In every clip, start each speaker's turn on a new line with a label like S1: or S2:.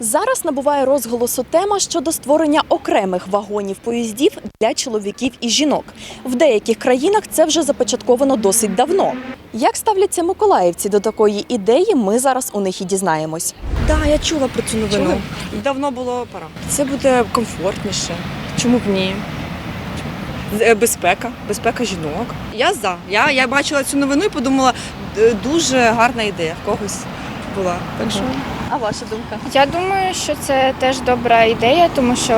S1: Зараз набуває розголосу тема щодо створення окремих вагонів поїздів для чоловіків і жінок. В деяких країнах це вже започатковано досить давно. Як ставляться миколаївці до такої ідеї, ми зараз у них і дізнаємось.
S2: Так, да, я чула про цю новину.
S1: Чули?
S2: Давно було пора. Це буде комфортніше. Чому б ні? Е, Безпека, безпека жінок. Я за. Я, я бачила цю новину і подумала, дуже гарна ідея в когось була. Так що
S1: А ваша думка?
S3: Я думаю, що це теж добра ідея, тому що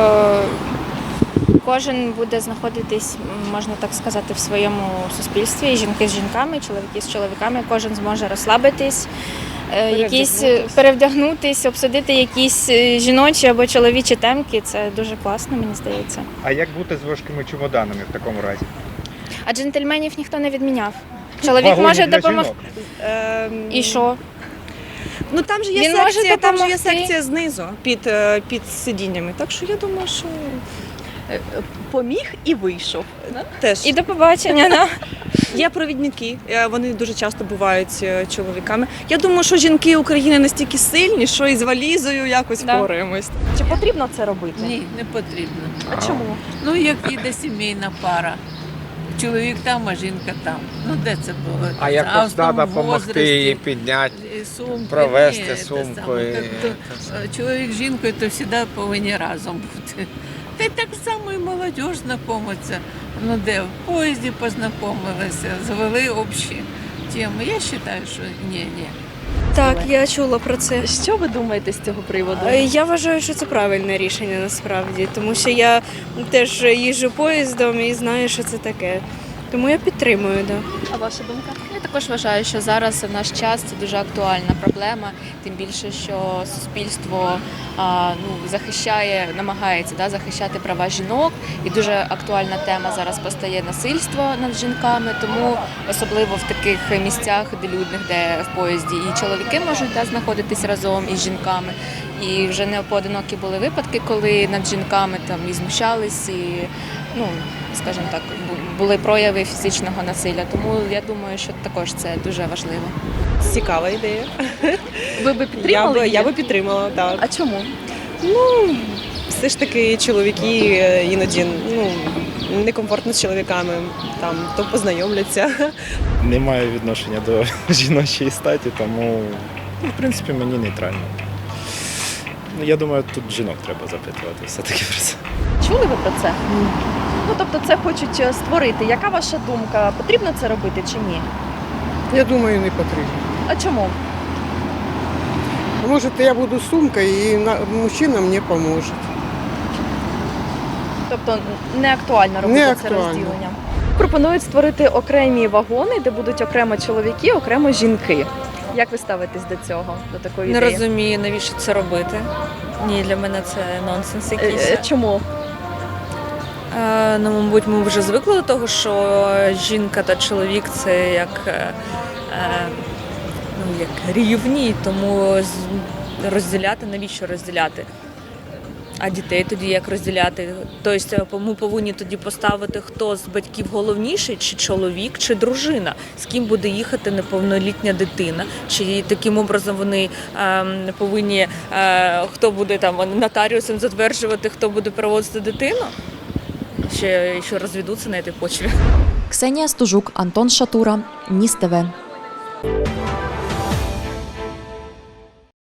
S3: кожен буде знаходитись, можна так сказати, в своєму суспільстві. Жінки з жінками, чоловіки з чоловіками. Кожен зможе розслабитись, е, якісь е, перевдягнутись, обсудити якісь е, жіночі або чоловічі темки. Це дуже класно, мені здається.
S4: А як бути з важкими чемоданами в такому разі?
S3: А джентльменів ніхто не відміняв. Чоловік
S4: Вагоні
S3: може допомогти.
S4: жінок.
S2: ем,
S3: І що?
S2: Ну там же є
S3: Він може
S2: секція, там же є
S3: допомогти.
S2: секція знизу під, е, під сидіннями. Так що я думаю, що
S1: Поміг і вийшов.
S2: теж
S3: І до побачення. да.
S2: Є провідники, е, вони дуже часто бувають е, чоловіками. Я думаю, що жінки України настільки сильні, що із валізою якось
S3: Да.
S2: впораємось.
S1: Чи потрібно це робити?
S5: Ні, не потрібно.
S1: А чому?
S5: Ну, як іде сімейна пара. Чоловік там, а жінка там. Ну де це було?
S6: А якось
S5: в
S6: треба допомогти її підняти.
S5: І сумки,
S6: провести
S5: ні,
S6: сумку
S5: саме.
S6: і
S5: е, Чоловік з жінкою то завжди повинні разом бути. Та й так само і молодь знайомиться. Ну де, в поїзді познайомилися, завели общі теми. Я вважаю, що ні, ні.
S7: Так, я чула про це.
S1: Що ви думаєте з цього приводу?
S7: Е, Я вважаю, що це правильне рішення насправді, тому що я теж їжджу поїздом і знаю, що це таке. Тому я підтримую, да.
S1: А ваша думка?
S8: Я також вважаю, що зараз в наш час це дуже актуальна проблема, тим більше, що суспільство а, ну, захищає, намагається да, захищати права жінок, і дуже актуальна тема зараз постає насильство над жінками. Тому особливо в таких місцях, де людних, де в поїзді і чоловіки можуть да, знаходитись разом із жінками. І вже не поодинокі були випадки, коли над жінками там і знущались, і ну скажімо так, були прояви фізичного насилля. Тому я думаю, що також це дуже важливо.
S2: Цікава ідея.
S1: Ви би
S2: Я
S1: підтримали?
S2: би, я би підтримала, так.
S1: А чому?
S2: Ну, все ж таки чоловіки е, іноді ну, некомфортно з чоловіками, там, то познайомляться.
S9: не маю відношення до жіночої статі, тому ну, в принципі мені нейтрально. Ну, Я думаю, тут жінок треба запитувати все-таки про це.
S1: Чули ви про це? Ну тобто це хочуть е, створити. Яка ваша думка? Потрібно це робити чи ні?
S10: Я думаю, не потрібно.
S1: А чому?
S10: Может, я буду сумкой, и на- мужчина мне поможет.
S1: Тобто не актуально робити
S10: Не
S1: це розділення. Пропонують створити окремі вагони, де будуть окремо чоловіки, окремо жінки. Як ви ставитесь до цього? До такої
S11: Не
S1: ідеї?
S11: розумію, навіщо це робити. Ні, для мене це нонсенс
S1: Е,
S11: якийсь.
S1: е, Чому?
S11: Е, ну, мабуть, ми вже звикли до того, що жінка та чоловік це як, е, е, ну, як рівні, тому з- розділяти, навіщо розділяти? А дітей тоді як розділяти? Тобто ми повинні тоді поставити, хто з батьків головніший, чи чоловік, чи дружина, з ким буде їхати неповнолітня дитина, чи таким образом вони ем, повинні, е, хто буде там нотаріусом затверджувати, хто буде проводити дитину? Ще, ще розведуться на цій почві.
S1: Ксенія Стужук, Антон Шатура, Ніс ТВ.